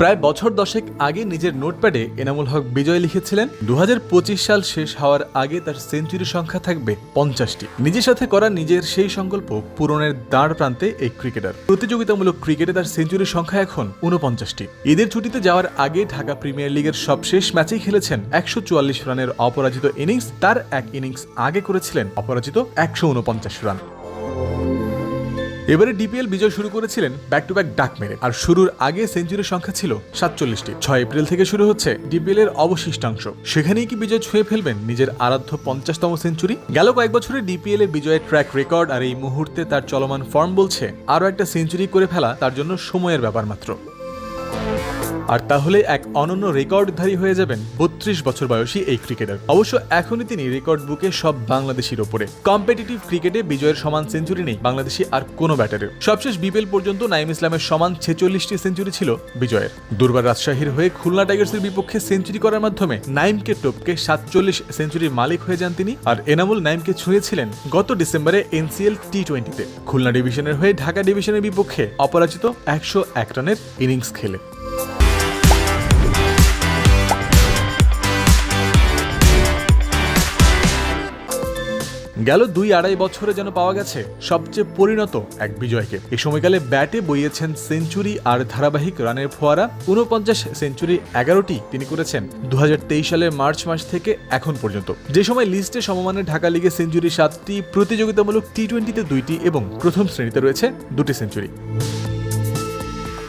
প্রায় বছর দশেক আগে নিজের নোটপ্যাডে এনামুল হক বিজয় লিখেছিলেন। দু হাজার পঁচিশ সাল শেষ হওয়ার আগে তার সেঞ্চুরি সংখ্যা থাকবে পঞ্চাশটি। নিজের সাথে করা নিজের সেই সংকল্প পূরণের দাঁড় প্রান্তে এই ক্রিকেটার। প্রতিযোগিতামূলক ক্রিকেটে তার সেঞ্চুরির সংখ্যা এখন উনপঞ্চাশটি ঈদের ছুটিতে যাওয়ার আগে ঢাকা প্রিমিয়ার লিগের সবশেষ ম্যাচেই খেলেছেন একশো চুয়াল্লিশ রানের অপরাজিত ইনিংস। তার এক ইনিংস আগে করেছিলেন অপরাজিত একশো উনপঞ্চাশ রান। এবারে ডিপিএল বিজয় শুরু করেছিলেন ব্যাক টু ব্যাক ডাক মেরে। আর শুরুর আগে সেঞ্চুরির সংখ্যা ছিল সাতচল্লিশটি। ছয় এপ্রিল থেকে শুরু হচ্ছে ডিপিএল এর অবশিষ্টাংশ। সেখানেই কি বিজয় ছুঁয়ে ফেলবেন নিজের আরাধ্য পঞ্চাশতম সেঞ্চুরি? গেল কয়েক বছরে ডিপিএল এ বিজয়ের ট্র্যাক রেকর্ড আর এই মুহূর্তে তার চলমান ফর্ম বলছে, আরও একটা সেঞ্চুরি করে ফেলা তার জন্য সময়ের ব্যাপার মাত্র। আর তাহলে এক অনন্য রেকর্ডধারী হয়ে যাবেন বত্রিশ বছর বয়সী এই ক্রিকেটার। অবশ্য এখনই তিনি রেকর্ড বুকে সব বাংলাদেশির ওপরে। কম্পিটিটিভ ক্রিকেটে বিজয়ের সমান সেঞ্চুরি নেই বাংলাদেশি আর কোনো ব্যাটারের। সবশেষ বিপিএল পর্যন্ত নাইম ইসলামের সমান ছেচল্লিশটি সেঞ্চুরি ছিল বিজয়ের। দুর্বার রাজশাহীর হয়ে খুলনা টাইগার্সের বিপক্ষে সেঞ্চুরি করার মাধ্যমে নাইমকে টপকে সাতচল্লিশ সেঞ্চুরির মালিক হয়ে যান তিনি আর এনামুল নাইমকে ছুঁয়েছিলেন গত ডিসেম্বরে এনসিএল টি টোয়েন্টিতে খুলনা ডিভিশনের হয়ে ঢাকা ডিভিশনের বিপক্ষে অপরাজিত একশো এক রানের ইনিংস খেলে। গেল দুই আড়াই বছরে যেন পাওয়া গেছে সবচেয়ে পরিণত এক বিজয়কে। এ সময়কালে ব্যাটে বইয়েছেন সেঞ্চুরি আর ধারাবাহিক রানের ফোয়ারা। উনপঞ্চাশ সেঞ্চুরি এগারোটি তিনি করেছেন। দু হাজার তেইশ সালের মার্চ মাস থেকে এখন পর্যন্ত। যে সময় লিস্টে সমমানে ঢাকা লিগে সেঞ্চুরি সাতটি, প্রতিযোগিতামূলক টি টোয়েন্টিতে দুইটি এবং প্রথম শ্রেণীতে রয়েছে দুটি সেঞ্চুরি।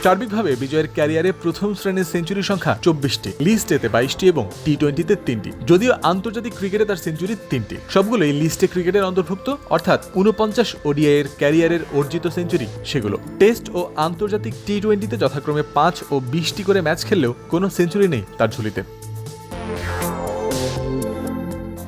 সার্বিকভাবে বিজয়ের ক্যারিয়ারে প্রথম শ্রেণির সেঞ্চুরি সংখ্যা চব্বিশটি লিস্টেতে বাইশটি এবং টি টোয়েন্টিতে তিনটি। যদিও আন্তর্জাতিক ক্রিকেটে তার সেঞ্চুরি তিনটি। সবগুলোই লিস্টে ক্রিকেটের অন্তর্ভুক্ত, অর্থাৎ উনপঞ্চাশ ওডিআই এর ক্যারিয়ারের অর্জিত সেঞ্চুরি সেগুলো। টেস্ট ও আন্তর্জাতিক টি টোয়েন্টিতে যথাক্রমে পাঁচ ও বিশটি করে ম্যাচ খেললেও কোনো সেঞ্চুরি নেই তার ঝুলিতে।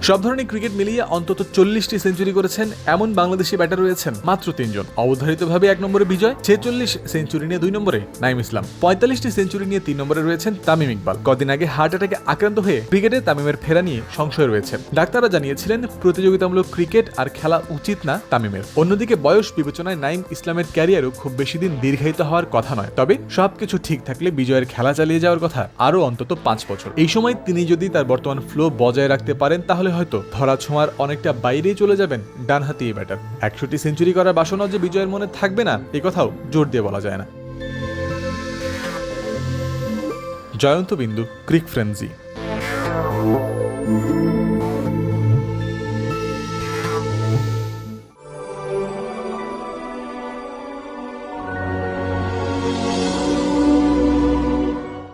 সব ধরনের ক্রিকেট মিলিয়ে অন্তত চল্লিশটি সেঞ্চুরি করেছেন। এমন বাংলাদেশি ব্যাটার রয়েছেন মাত্র তিনজন। অবধারিতভাবে এক নম্বরে বিজয়, ছেচল্লিশ সেঞ্চুরি নিয়ে দুই নম্বরে নাইম ইসলাম। পঁয়তাল্লিশটি সেঞ্চুরি নিয়ে তিন নম্বরে রয়েছেন তামিম ইকবাল। কদিন আগে হার্ট অ্যাটাকে আক্রান্ত হয়ে ক্রিকেটে তামিমের ফেরা নিয়ে সংশয় রয়েছে। ডাক্তাররা জানিয়েছিলেন, প্রতিযোগিতামূলক ক্রিকেট আর খেলা উচিত না তামিমের। অন্যদিকে বয়স বিবেচনায় নাইম ইসলামের ক্যারিয়ারও খুব বেশি দিন দীর্ঘায়িত হওয়ার কথা নয়। তবে সবকিছু ঠিক থাকলে বিজয়ের খেলা চালিয়ে যাওয়ার কথা আরও অন্তত পাঁচ বছর। এই সময় তিনি যদি তার বর্তমান ফ্লো বজায় রাখতে পারেন, তাহলে হয়তো ধরা ছোঁয়ার অনেকটা বাইরেই চলে যাবেন ডানহাতি এই ব্যাটার একশোটি সেঞ্চুরি করার বাসনা যে বিজয়ের মনে থাকবে না, এ কথাও জোর দিয়ে বলা যায় না। জয়ন্ত বিন্দু, ক্রিক ফ্রেন্সি।